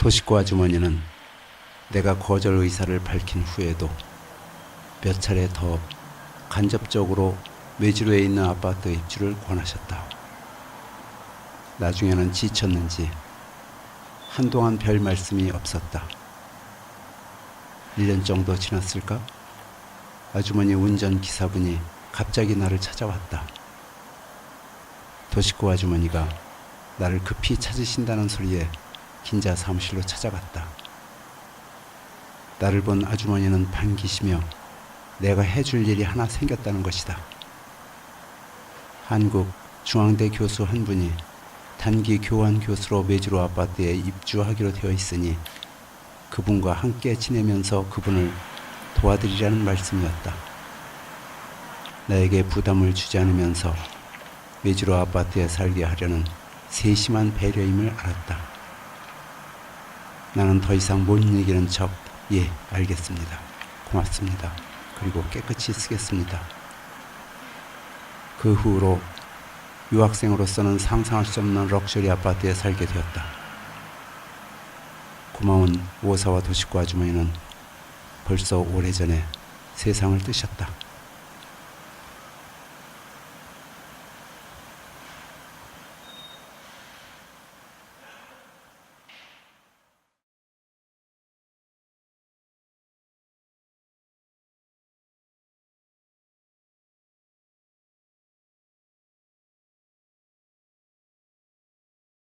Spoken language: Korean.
도시코 아주머니는 내가 거절 의사를 밝힌 후에도 몇 차례 더 간접적으로 외지로에 있는 아파트 입주를 권하셨다. 나중에는 지쳤는지 한동안 별 말씀이 없었다. 1년 정도 지났을까? 아주머니 운전 기사분이 갑자기 나를 찾아왔다. 도시코 아주머니가 나를 급히 찾으신다는 소리에 긴자 사무실로 찾아갔다. 나를 본 아주머니는 반기시며 내가 해줄 일이 하나 생겼다는 것이다. 한국 중앙대 교수 한 분이 단기 교환 교수로 메주로 아파트에 입주하기로 되어 있으니 그분과 함께 지내면서 그분을 도와드리라는 말씀이었다. 나에게 부담을 주지 않으면서 메주로 아파트에 살게 하려는 세심한 배려임을 알았다. 나는 더 이상 못 이기는 척, 예, 알겠습니다. 고맙습니다. 그리고 깨끗이 쓰겠습니다. 그 후로 유학생으로서는 상상할 수 없는 럭셔리 아파트에 살게 되었다. 고마운 오사와 도시코 아주머니는 벌써 오래전에 세상을 뜨셨다.